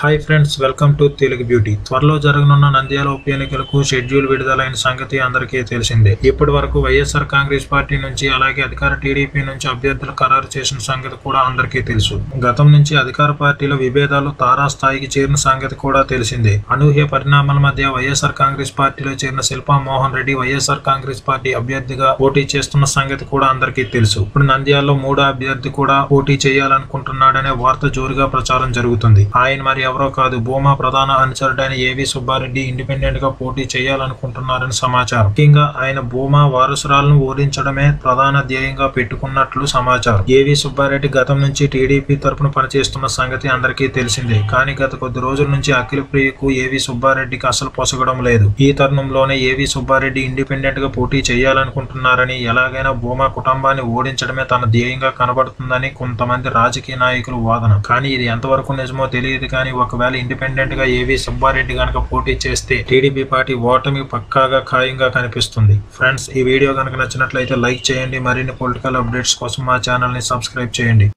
Hi friends welcome to Telugu beauty. త్వరలో జరగనున్న నంద్యాల ఉప ఎన్నికలకు షెడ్యూల్ విడుదలైన సంగతి అందరికీ తెలిసిందే. ఇప్పటి వరకు వైఎస్ఆర్ కాంగ్రెస్ పార్టీ నుంచి అలాగే అధికార టీడీపీ నుంచి అభ్యర్థులు ఖరారు చేసిన సంగతి కూడా అందరికీ తెలుసు. గతం నుంచి అధికార పార్టీలో విభేదాలు తారాస్థాయికి చేరిన సంగతి కూడా తెలిసిందే. అనూహ్య పరిణామాల మధ్య వైఎస్ఆర్ కాంగ్రెస్ పార్టీలో చేరిన Shilpa Mohan Reddy YSR Congress party అభ్యర్థిగా పోటీ చేస్తున్న సంగతి కూడా అందరికీ తెలుసు. ఇప్పుడు నంద్యాలలో మూడో అభ్యర్థి కూడా పోటీ చేయాలనుకుంటున్నాడనే వార్త జోరుగా ప్రచారం జరుగుతుంది. ఆయన మరి ఎవరో కాదు భూమా ప్రధాన అనుచరుడైన ఏవి సుబ్బారెడ్డి ఇండిపెండెంట్గా పోటీ చేయాలనుకుంటున్నారని సమాచారం. ముఖ్యంగా ఆయన భూమా వారసురాలను ఓడించడమే ప్రధాన ధ్యేయంగా పెట్టుకున్నట్లు సమాచారం. ఏవి సుబ్బారెడ్డి గతం నుంచి టీడీపీ తరపున పనిచేస్తున్న సంగతి అందరికీ తెలిసిందే. కానీ గత కొద్ది రోజుల నుంచి అఖిల ప్రియకు ఏవి సుబ్బారెడ్డికి అసలు పొసగడం లేదు. ఈ తరుణంలోనే ఏవి సుబ్బారెడ్డి ఇండిపెండెంట్గా పోటీ చేయాలనుకుంటున్నారని ఎలాగైనా భూమా కుటుంబాన్ని ఓడించడమే తన ధ్యేయంగా కనబడుతుందని కొంతమంది రాజకీయ నాయకులు వాదన. కానీ ఇది ఎంతవరకు నిజమో తెలియదు కానీ ఒకవేళ ఇండిపెండెంట్గా ఏవి సుబ్బారెడ్డి గనక పోటీ చేస్తే టీడీపీ పార్టీ ఓటమి పక్కాగా ఖాయంగా కనిపిస్తుంది. ఫ్రెండ్స్ ఈ వీడియో కనుక నచ్చినట్లయితే లైక్ చేయండి. మరిన్ని పొలిటికల్ అప్డేట్స్ కోసం మా ఛానల్ని సబ్స్క్రైబ్ చేయండి.